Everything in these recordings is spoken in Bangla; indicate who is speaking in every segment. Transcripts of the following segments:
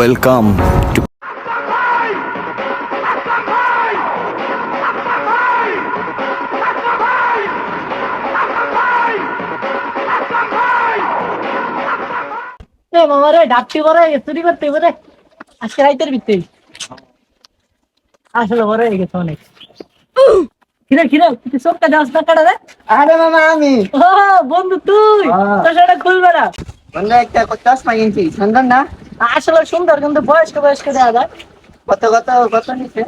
Speaker 1: Welcome to
Speaker 2: এ মামা রে ডাকতে পারে চুরি করতে পারে আজকে রাইতের ভিতরে। আসলে বড় হয়ে গেছে অনেক। কিরে কিরে তুই চোখটা দেওয়াস না কাটা রে?
Speaker 3: আরে মামা আমি।
Speaker 2: ও বন্ধু তুই। তোর সেটা খুলবে না।
Speaker 3: বন্ধু একটা চশমা কিনছি সুন্দর না?
Speaker 2: আসলে সুন্দর কিন্তু বয়স্ক বয়স্ক দেওয়া যায়।
Speaker 3: কত কত কত নিচ্ছে?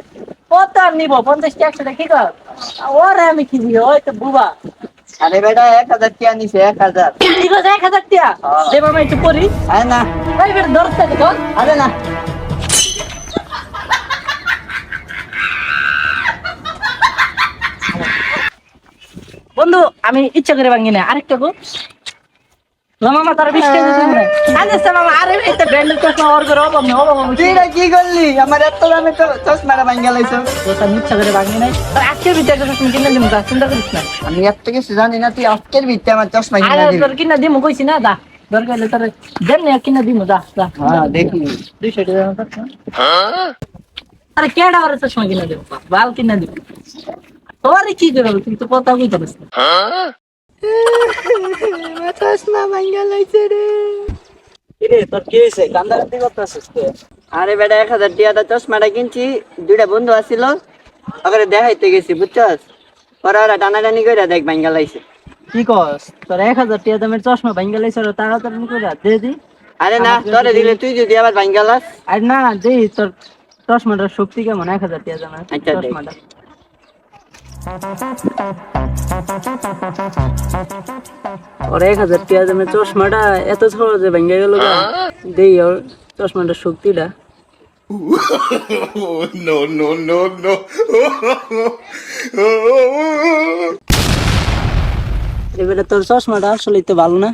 Speaker 2: কত আর নিবো? পঞ্চাশ টি একশো কি কর? ওরে আমি কি দিব? ওই তো বুবা।
Speaker 3: আরে বেটা এক হাজার টিয়া নিছে এক হাজার।
Speaker 2: ঠিক আছে এক হাজার টিয়া?
Speaker 3: হ্যাঁ।
Speaker 2: দে মামা একটু করি
Speaker 3: আরে না।
Speaker 2: ভাই বের ধরতে দেখো
Speaker 3: আরে না।
Speaker 2: বন্ধু আমি ইচ্ছা করে ভাঙি না। আরেকটা গো। মামা তার বিশ কেজি দিন না আরে সে মামা আরে এটা ব্র্যান্ডের চশমা ওর করে অভাব নেই অভাব আমি
Speaker 3: তুই এটা কি করলি? আমার এত দামে তো চশমাটা ভাঙ্গা লাইছো।
Speaker 2: ওটা ইচ্ছা করে ভাঙি নাই। আর আজকের ভিতরে একটা চশমা কিনে দিমু তা চিন্তা করিস না।
Speaker 3: আমি এত কিছু জানি না তুই আজকের ভিত্তি আমার চশমা
Speaker 2: আরে
Speaker 3: কিনা দিবি।
Speaker 2: তোর কিনা দিমু কইছি না দা দরকার হলে তোর দেন না কিনা দিমু দা দা
Speaker 3: হ্যাঁ দেখি।
Speaker 2: টাকা তো। আরে কেডা ওর চশমা কিনা দেবো? বাল কিনা দিব। তোর কি করব তুই তো কথা কইতে না।
Speaker 3: আমার চশমা ভাঙ্গা লাইছে রে।
Speaker 2: কিরে তোর কি হয়েছে? কান্দাকান্দি করতেছিস তুই?
Speaker 3: আরে বেটা এক হাজার টিয়াটা চশমাটা কিনছি দুইটা বন্ধু আসছিল ওখানে দেখাইতে গেছি বুঝছস? ওরা ওরা টানাটানি করে দেখ ভাঙ্গা লাইছে
Speaker 2: কি কস? তোর এক হাজার টাকা দামের চশমা ভাঙ্গা আর টাকা তোর মুখে দে দি
Speaker 3: আরে না তোরে দিলে তুই যদি আবার ভাঙ্গা লাস।
Speaker 2: আর না দে তোর চশমাটার শক্তি কেমন? এক হাজার টাকা দামের
Speaker 3: আচ্ছা,
Speaker 2: চশমাটা। ওর এক হাজার চশমাটা এত সহজে ভেঙে গেল দেই ওর চশমাটার শক্তিটা।
Speaker 4: No, no, no, no.
Speaker 2: এবারে তোর চশমাটা আসলে তো ভালো না।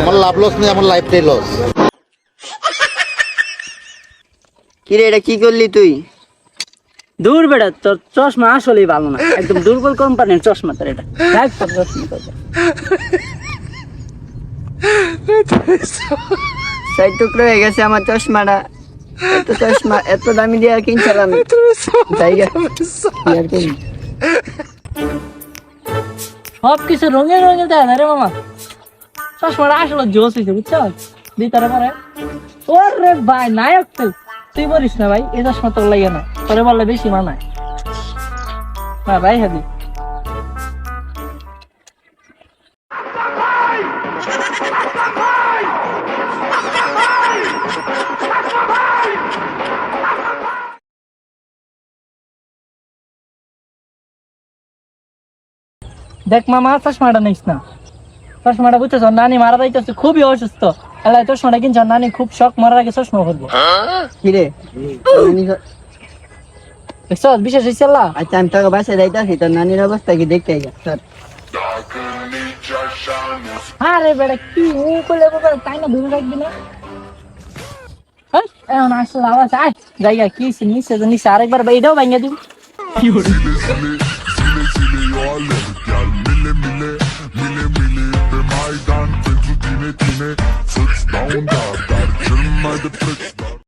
Speaker 5: আমার লাভ লস নেই আমার লাইফটাই লস
Speaker 3: কিরে এটা কি করলি তুই?
Speaker 2: দূর বেড়া তোর চশমা আসলেই ভালো না। একদম দুর্বল কোম্পানির চশমা তোর এটা। দেখ তোর চশমা
Speaker 3: সাইড টুকরো হয়ে গেছে আমার চশমাটা। এত চশমা এত দামি দিয়ে কিনছিলাম আর করি?
Speaker 2: সব কিছু রঙে রঙে দেয় না রে মামা। চশমাটা আসলে জোস হয়েছে বুঝছ? দিই তারা পারে। ওর রে ভাই নায়ক তুই। তুই বলিস না ভাই, এই চশমা তোর লাগে না, তোরে বললে বেশি মানায়। না ভাই হাদি দেখ মামা, চশমাটা নিস না। চশমাটা বুঝতেছ নানি মারা যাইতেছে, খুবই অসুস্থ। এলাই চশমাটা কিনছ নানি খুব শখ মারার আগে চশমা করব।
Speaker 3: কিরে
Speaker 2: দেখছ বিশেষ হয়েছে আল্লাহ?
Speaker 3: আচ্ছা আমি তোকে বাসায় যাইতেছি তোর নানির অবস্থা কি দেখতে আইগা চল।
Speaker 2: আরে বেটা কি ও করলে বাবা তাই না ধরে রাখবি না? হেই, এখন আসলে আওয়াজ আয় জায়গা কি? নিচে তো নিচে আরেকবার এটাও ভাঙিয়ে দিব।
Speaker 4: Mille, mille,